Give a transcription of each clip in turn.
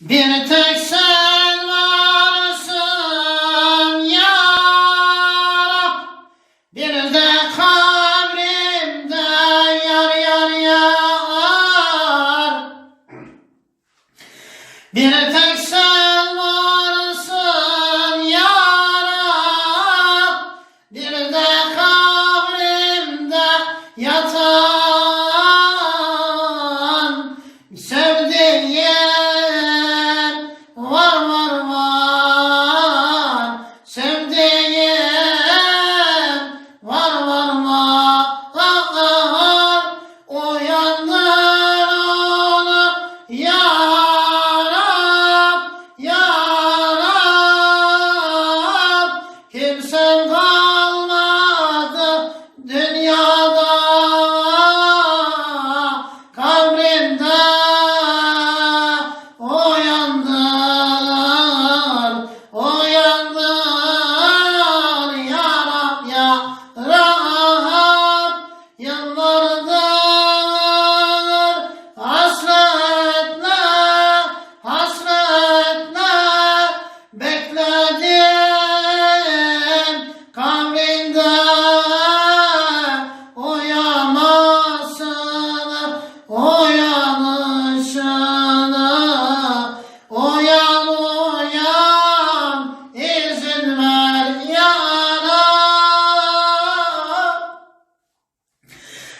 Bir tek sen varsın ya Rab. Bir de kabrimde yar yar yar. Bir tek sen varsın ya Rab. Bir de kabrimde yatan sevdiğim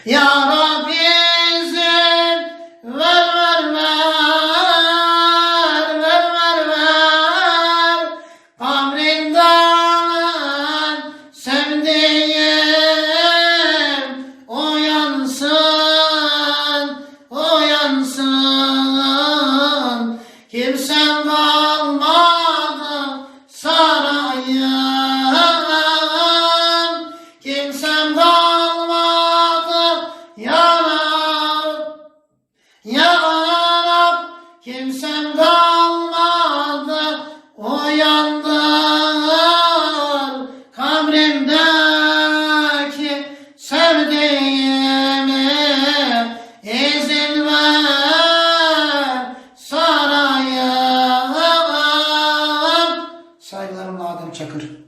Ya Rabbi izin ver ver ver ver ver ver. Kabrinden sevdiğim uyansın uyansın Kimsem kalmadı Kimsem kalmadı o uyandır kabrimdeki sevdiğimi izin ver sarayım. Saygılarımla Adem Çakır.